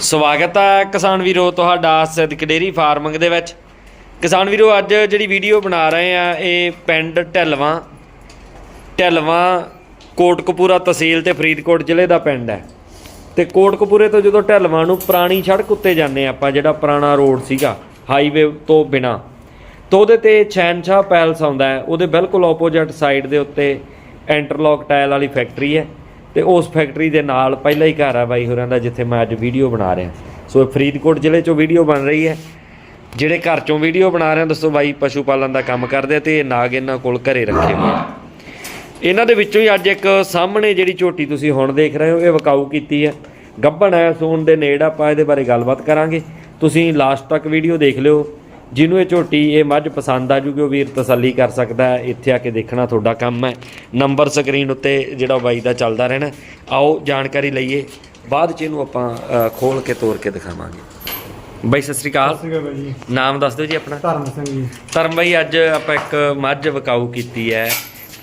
ਸਵਾਗਤ ਹੈ ਕਿਸਾਨ ਵੀਰੋ ਤੁਹਾਡਾ ਸਿੱਧਕ ਡੇਰੀ ਫਾਰਮਿੰਗ ਦੇ ਵਿੱਚ। ਕਿਸਾਨ ਵੀਰੋ, ਅੱਜ ਜਿਹੜੀ ਵੀਡੀਓ ਬਣਾ ਰਹੇ ਆ, ਇਹ ਪਿੰਡ ਢਲਵਾਂ ਢਲਵਾਂ, ਕੋਟਕਪੂਰਾ ਤਹਿਸੀਲ ਤੇ ਫਰੀਦਕੋਟ ਜ਼ਿਲ੍ਹੇ ਦਾ ਪਿੰਡ ਹੈ। ਤੇ ਕੋਟਕਪੂਰੇ ਤੋਂ ਜਦੋਂ ਢਲਵਾਂ ਨੂੰ ਪੁਰਾਣੀ ਸੜਕ ਉੱਤੇ ਜਾਂਦੇ ਹਾਂ ਆਪਾਂ, ਜਿਹੜਾ ਪੁਰਾਣਾ ਰੋਡ ਸੀਗਾ, ਹਾਈਵੇ ਤੋਂ ਬਿਨਾ, ਤੋਂ ਉਹਦੇ ਤੇ ਛੈਨਸ਼ਾਹ ਪੈਲਸ ਆਉਂਦਾ ਹੈ। ਉਹਦੇ ਬਿਲਕੁਲ ਆਪੋਜ਼ਿਟ ਸਾਈਡ ਦੇ ਉੱਤੇ ਇੰਟਰਲੌਕ ਟਾਇਲ ਵਾਲੀ ਫੈਕਟਰੀ ਹੈ। ਤੇ ਉਸ ਫੈਕਟਰੀ ਦੇ ਨਾਲ ਪਹਿਲਾ ਹੀ ਘਰ ਆ ਬਾਈ ਹੋਰਾਂ ਦਾ, ਜਿੱਥੇ ਮੈਂ ਅੱਜ ਵੀਡੀਓ ਬਣਾ ਰਿਹਾ। ਸੋ ਇਹ ਫਰੀਦਕੋਟ ਜ਼ਿਲ੍ਹੇ 'ਚੋਂ ਵੀਡੀਓ ਬਣ ਰਹੀ ਹੈ। ਜਿਹੜੇ ਘਰ 'ਚੋਂ ਵੀਡੀਓ ਬਣਾ ਰਹੇ ਦੱਸੋ ਬਾਈ, ਪਸ਼ੂ ਪਾਲਣ ਦਾ ਕੰਮ ਕਰਦੇ ਆ ਤੇ ਇਹ ਨਾਗ ਇਹਨਾਂ ਕੋਲ ਘਰੇ ਰੱਖੇ ਹੋਏ ਆ। ਇਹਨਾਂ ਦੇ ਵਿੱਚੋਂ ਹੀ ਅੱਜ ਇੱਕ ਸਾਹਮਣੇ ਜਿਹੜੀ ਝੋਟੀ ਤੁਸੀਂ ਹੁਣ ਦੇਖ ਰਹੇ ਹੋ, ਇਹ ਵਕਾਊ ਕੀਤੀ ਹੈ। ਗੱਭਣ ਹੈ, ਸੂਣ ਦੇ ਨੇੜ ਆਪਾਂ ਇਹਦੇ ਬਾਰੇ ਗੱਲਬਾਤ ਕਰਾਂਗੇ। ਤੁਸੀਂ ਲਾਸਟ ਤੱਕ ਵੀਡੀਓ ਦੇਖ ਲਿਓ। ਜਿਹਨੂੰ ਇਹ ਝੋਟੀ ਇਹ ਮੱਝ ਪਸੰਦ ਆ ਜੂਗੀ ਉਹ ਵੀਰ ਤਸੱਲੀ ਕਰ ਸਕਦਾ ਇੱਥੇ ਆ ਕੇ ਦੇਖਣਾ ਤੁਹਾਡਾ ਕੰਮ ਹੈ। ਨੰਬਰ ਸਕਰੀਨ ਉੱਤੇ ਜਿਹੜਾ ਬਾਈ ਦਾ ਚੱਲਦਾ ਰਹਿਣਾ ਆਓ ਜਾਣਕਾਰੀ ਲਈਏ। ਬਾਅਦ ਚ ਇਹਨੂੰ ਆਪਾਂ ਖੋਲ ਕੇ ਤੋੜ ਕੇ ਦਿਖਾਵਾਂਗੇ। ਬਾਈ ਸਤਿ ਸ੍ਰੀ ਅਕਾਲ। ਜੀ। ਨਾਮ ਦੱਸ ਦਿਓ ਜੀ ਆਪਣਾ। ਧਰਮ ਸਿੰਘ ਜੀ। ਧਰਮ ਬਾਈ ਅੱਜ ਆਪਾਂ ਇੱਕ ਮੱਝ ਵਕਾਊ ਕੀਤੀ ਹੈ।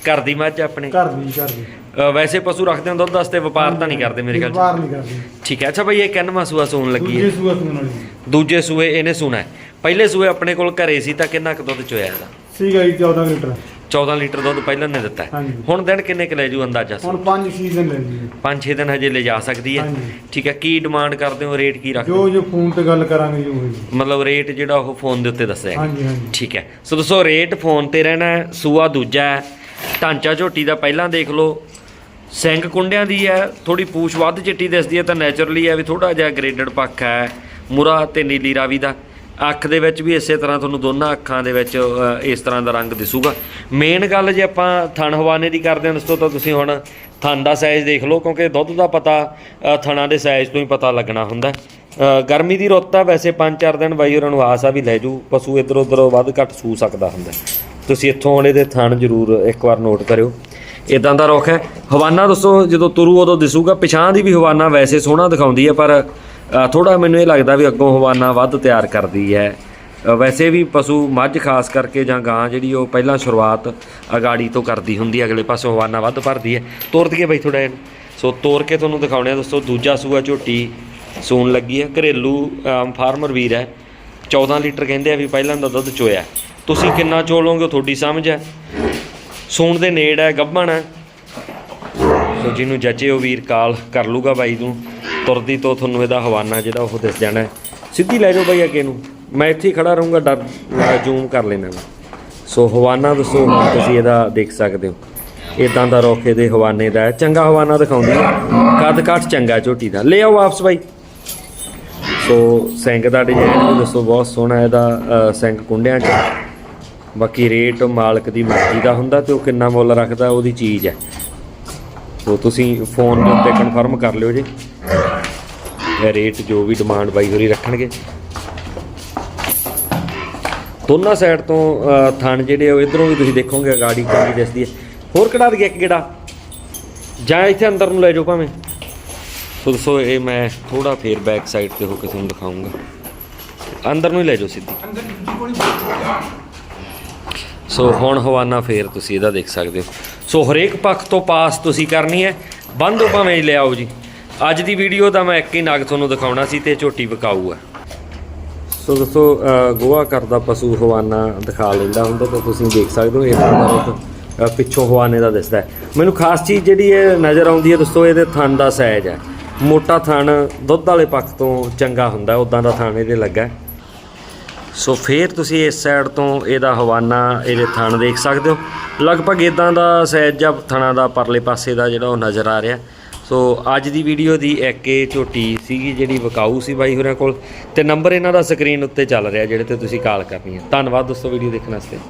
ਘਰ ਦੀ ਮੱਝ ਆਪਣੇ? ਘਰ ਦੀ ਘਰ ਦੀ। ਵੈਸੇ ਪਸ਼ੂ ਰੱਖਦੇ ਹੋ ਦੁੱਧ ਵਾਸਤੇ ਵਪਾਰ ਤਾਂ ਨਹੀਂ ਕਰਦੇ ਮੇਰੇ ਖਿਆਲ ਚ। ਵਪਾਰ ਨਹੀਂ ਕਰਦੀ। ਠੀਕ ਹੈ। ਅੱਛਾ ਬਈ ਇਹ ਕਿੰਨਵਾਂ ਸੂਆ ਸੂਣ ਲੱਗੀ ਦੂਜੇ ਹੈ ਸੂਆ ਸੂਣ ਵਾਲੀ। ਦੂਜੇ ਸੂਏ ਇਹਨੇ ਸੂਣਾ ਹੈ। ਪਹਿਲੇ ਸੂਏ ਆਪਣੇ ਕੋਲ ਘਰੇ ਸੀ ਤਾਂ ਕਿੰਨਾ ਕੁ ਦੁੱਧ ਚੋਇਆ ਇਹਦਾ? ਸੀਗਾ ਜੀ 14 ਲੀਟਰ। 14 ਲੀਟਰ ਦੁੱਧ ਪਹਿਲਾਂ ਨੇ ਦਿੱਤਾ ਹੈ। ਹਾਂਜੀ। ਹੁਣ ਦਿਨ ਕਿੰਨੇ ਕੁ ਲੈ ਜੂ ਅੰਦਾਜ਼ਾ ਹੁਣ 5 ਸੀਜ਼ਨ ਲੈ ਜੀ 5-6 ਦਿਨ ਹਜੇ ਲੈ ਜਾ ਸਕਦੀ ਹੈ। ਹਾਂਜੀ। ਠੀਕ ਹੈ ਕੀ ਡਿਮਾਂਡ ਕਰਦੇ ਹੋ? ਰੇਟ ਕੀ ਰੱਖਦੇ ਜੋ ਹੋ? ਜੋ ਫੋਨ ਤੇ ਗੱਲ ਕਰਾਂਗੇ ਜੀ ਉਹੀ। ਮਤਲਬ ਰੇਟ ਜਿਹੜਾ ਉਹ ਫੋਨ ਦੇ ਉੱਤੇ ਦੱਸਿਆ ਹੈ। ਹਾਂਜੀ ਹਾਂਜੀ। ਠੀਕ ਹੈ। ਸੋ ਦੋਸਤੋ ਰੇਟ ਫੋਨ ਤੇ ਰਹਿਣਾ ਹੈ, ਸੂਆ ਦੂਜਾ ਹੈ। ਢਾਂਚਾ ਝੋਟੀ ਦਾ ਪਹਿਲਾਂ ਦੇਖ ਲਓ। ਸਿੰਘ ਕੁੰਡਿਆਂ ਦੀ ਹੈ ਥੋੜੀ ਪੂਛ ਵੱਧ ਚਿੱਟੀ ਦਿਸਦੀ ਹੈ ਤਾਂ ਨੇਚਰਲੀ ਹੈ ਵੀ ਥੋੜਾ ਜਿਹਾ ਗ੍ਰੇਡਡ ਪੱਖ ਹੈ। ਮੁਰਾ ਤੇ ਨੀਲੀ ਰਾਵੀ ਦਾ। ਅੱਖ ਦੇ ਵਿੱਚ ਵੀ ਇਸੇ ਤਰ੍ਹਾਂ ਤੁਹਾਨੂੰ ਦੋਨਾਂ ਅੱਖਾਂ ਦੇ ਵਿੱਚ ਇਸ ਤਰ੍ਹਾਂ ਦਾ ਰੰਗ ਦਿਸੂਗਾ। ਮੇਨ ਗੱਲ ਜੇ ਆਪਾਂ ਥਣ ਹਵਾਨੇ ਦੀ ਕਰਦੇ ਹਾਂ ਦੋਸਤੋ ਤਾਂ ਤੁਸੀਂ ਹੁਣ ਥਣ ਦਾ ਸਾਈਜ਼ ਦੇਖ ਲਓ, ਕਿਉਂਕਿ ਦੁੱਧ ਦਾ ਪਤਾ ਥਣਾਂ ਦੇ ਸਾਈਜ਼ ਤੋਂ ਹੀ ਪਤਾ ਲੱਗਣਾ ਹੁੰਦਾ। ਗਰਮੀ ਦੀ ਰੁੱਤ ਆ, ਵੈਸੇ 5-4 ਦਿਨ ਬਾਈ ਹੋਰਾਂ ਨੂੰ ਆਸ ਆ, ਵੀ ਲੈ ਜੂ ਪਸ਼ੂ ਇੱਧਰ ਉੱਧਰ ਵੱਧ ਘੱਟ ਸੂ ਸਕਦਾ ਹੁੰਦਾ। ਤੁਸੀਂ ਇੱਥੋਂ ਵਾਲੇ ਦੇ ਥਣ ਜ਼ਰੂਰ ਇੱਕ ਵਾਰ ਨੋਟ ਕਰਿਓ। ਇਦਾਂ ਦਾ ਰੁੱਖ ਹੈ। ਹਵਾਨਾ ਦੱਸੋ, ਜਦੋਂ ਤੁਰੂ ਉਦੋਂ ਦਿਸੂਗਾ। ਪਿਛਾਂ ਦੀ ਵੀ ਹਵਾਨਾ ਵੈਸੇ ਸੋਹਣਾ ਦਿਖਾਉਂਦੀ ਹੈ ਪਰ ਥੋੜਾ ਮੈਨੂੰ ਇਹ ਲੱਗਦਾ ਵੀ ਅੱਗੋਂ ਹਵਾਨਾ ਵੱਧ ਤਿਆਰ ਕਰਦੀ ਹੈ। ਵੈਸੇ ਵੀ ਪਸ਼ੂ ਮੱਝ ਖਾਸ ਕਰਕੇ ਜਾਂ ਗਾਂ ਜਿਹੜੀ ਉਹ ਪਹਿਲਾਂ ਸ਼ੁਰੂਆਤ ਅਗਾੜੀ ਤੋਂ ਕਰਦੀ ਹੁੰਦੀ ਹੈ, ਅਗਲੇ ਪਾਸੋਂ ਹਵਾਨਾ ਵੱਧ ਭਰਦੀ ਹੈ। ਤੋੜ ਦਈਏ ਬਈ ਥੋੜਾ ਸੋ ਤੋਰ ਕੇ ਤੁਹਾਨੂੰ ਦਿਖਾਉਣੇ ਆ ਦੋਸਤੋ, ਦੂਜਾ ਸੂਆ ਝੋਟੀ ਸੂਣ ਲੱਗੀ ਹੈ। ਘਰੇਲੂ ਫਾਰਮਰ ਵੀਰ ਹੈ। 14 ਲੀਟਰ ਕਹਿੰਦੇ ਆ ਵੀ ਪਹਿਲਾਂ ਦਾ ਦੁੱਧ ਚੋਇਆ। ਤੁਸੀਂ ਕਿੰਨਾ ਚੋਲੋਗੇ ਉਹ ਤੁਹਾਡੀ ਸਮਝ ਹੈ। ਸੂਣ ਦੇ ਨੇੜ ਹੈ, ਗੱਭਣ ਹੈ। ਸੋ ਜਿਹਨੂੰ ਜੱਜੇ ਉਹ ਵੀਰ, ਕਾਲ ਕਰ ਲੂਗਾ ਬਾਈ ਨੂੰ। ਤੁਰਦੀ ਤੋਂ ਤੁਹਾਨੂੰ ਇਹਦਾ ਹਵਾਨਾ ਜਿਹੜਾ ਉਹ ਦਿਸ ਜਾਣਾ ਸਿੱਧੀ ਲੈ ਜਾਓ ਬਾਈ ਅੱਗੇ ਨੂੰ। ਮੈਂ ਇੱਥੇ ਹੀ ਖੜਾ ਰਹੂੰਗਾ, ਡਰ ਜ਼ੂਮ ਕਰ ਲੈਣਾ ਸੋ ਹਵਾਨਾ ਦੱਸੋ ਤੁਸੀਂ ਇਹਦਾ ਦੇਖ ਸਕਦੇ ਹੋ। ਇਦਾਂ ਦਾ ਰੋਕੇ ਦੇ ਹਵਾਨੇ ਦਾ ਚੰਗਾ ਹਵਾਨਾ ਦਿਖਾਉਂਦੀ ਹੈ ਕੱਦ ਕਾਠ ਚੰਗਾ ਝੋਟੀ ਦਾ। ਲੈ ਆਓ ਵਾਪਸ ਬਾਈ। ਸੋ ਸਿੰਘ ਦਾ ਡਿਜ਼ਾਈਨ ਵੀ ਦੱਸੋ, ਬਹੁਤ ਸੋਹਣਾ ਇਹਦਾ ਸਿੰਘ ਕੁੰਡਿਆਂ 'ਚ। ਬਾਕੀ ਰੇਟ ਮਾਲਕ ਦੀ ਮਰਜ਼ੀ ਦਾ ਹੁੰਦਾ ਤੇ ਉਹ ਕਿੰਨਾ ਮੁੱਲ ਰੱਖਦਾ, ਉਹਦੀ ਚੀਜ਼ ਹੈ। ਸੋ ਤੁਸੀਂ ਫੋਨ ਦੇ ਉੱਤੇ ਕਨਫਰਮ ਕਰ ਲਿਓ ਜੀ। ਇਹ ਰੇਟ ਜੋ ਵੀ ਡਿਮਾਂਡ ਬਾਈ ਹੋਰੀ ਰੱਖਣਗੇ। ਦੋਨਾਂ ਸਾਈਡ ਤੋਂ ਥਣ ਜਿਹੜੇ ਉਹ ਇਧਰੋਂ ਵੀ ਤੁਸੀਂ ਦੇਖੋਗੇ ਗਾੜੀ ਕਿੰਨੀ ਦਿਸਦੀ ਹੈ। ਹੋਰ ਕਿਹੜਾ ਦੀ ਇੱਕ ਗੇੜਾ। ਜਾਂ ਇੱਥੇ ਅੰਦਰ ਨੂੰ ਲੈ ਜਾਓ ਭਾਵੇਂ। ਸੋ ਦੱਸੋ ਇਹ ਮੈਂ ਥੋੜਾ ਫੇਰ ਬੈਕ ਸਾਈਡ ਤੇ ਹੋ ਕੇ ਤੁਹਾਨੂੰ ਦਿਖਾਉਂਗਾ ਅੰਦਰ ਨੂੰ ਹੀ ਲੈ ਜਾਓ ਸਿੱਧੀ। ਸੋ ਹੁਣ ਹਵਾਨਾ ਫੇਰ ਤੁਸੀਂ ਇਹਦਾ ਦੇਖ ਸਕਦੇ ਹੋ। ਸੋ ਹਰੇਕ ਪੱਖ ਤੋਂ ਪਾਸ ਤੁਸੀਂ ਕਰਨੀ ਹੈ। ਬੰਦੋ ਭਾਵੇਂ ਲਿਆਓ ਜੀ। ਅੱਜ ਦੀ ਵੀਡੀਓ ਦਾ ਮੈਂ ਇੱਕ ਹੀ ਨਗ ਤੁਹਾਨੂੰ ਦਿਖਾਉਣਾ ਸੀ ਤੇ ਝੋਟੀ ਵਿਕਾਊ ਹੈ। ਸੋ ਦੋਸਤੋ ਅ, ਗੋਹਾ ਕਰਦਾ ਪਸ਼ੂ ਹਵਾਨਾ ਦਿਖਾ ਲੈਂਦਾ ਹੁੰਦਾ ਤਾਂ ਤੁਸੀਂ ਦੇਖ ਸਕਦੇ ਹੋ ਇਹ ਦਾ ਪਿੱਛੋਂ ਹਵਾਨੇ ਦਾ ਦਿਸਦਾ ਮੈਨੂੰ ਖਾਸ ਚੀਜ਼ ਜਿਹੜੀ ਇਹ ਨਜ਼ਰ ਆਉਂਦੀ ਹੈ ਦੋਸਤੋ ਇਹਦੇ ਥਣ ਦਾ ਸਾਈਜ਼ ਹੈ। ਮੋਟਾ ਥਣ ਦੁੱਧ ਵਾਲੇ ਪੱਖ ਤੋਂ ਚੰਗਾ ਹੁੰਦਾ ਉਦਾਂ ਦਾ ਥਣ ਇਹਦੇ ਲੱਗਾ ਸੋ ਫੇਰ ਤੁਸੀਂ ਇਸ ਸਾਈਡ ਤੋਂ ਇਹਦਾ ਹਵਾਨਾ, ਇਹਦੇ ਥਣ ਦੇਖ ਸਕਦੇ ਹੋ। ਲਗਭਗ ਇਦਾਂ ਦਾ ਸਾਈਜ਼ ਜਾਂ ਥਣਾ ਦਾ ਪਰਲੇ ਪਾਸੇ ਦਾ ਜਿਹੜਾ ਉਹ ਨਜ਼ਰ ਆ ਰਿਹਾ। ਸੋ ਅੱਜ ਦੀ ਵੀਡੀਓ ਦੀ ਇੱਕ ਇਹ ਝੋਟੀ ਸੀਗੀ ਜਿਹੜੀ ਵਿਕਾਊ ਸੀ ਬਾਈ ਹੋਰਾਂ ਕੋਲ। ਤੇ ਨੰਬਰ ਇਹਨਾਂ ਦਾ ਸਕਰੀਨ ਉੱਤੇ ਚੱਲ ਰਿਹਾ, ਜਿਹੜੇ ਤੇ ਤੁਸੀਂ ਕਾਲ ਕਰਨੀ ਹੈ। ਧੰਨਵਾਦ ਦੋਸਤੋ ਵੀਡੀਓ ਦੇਖਣ ਵਾਸਤੇ।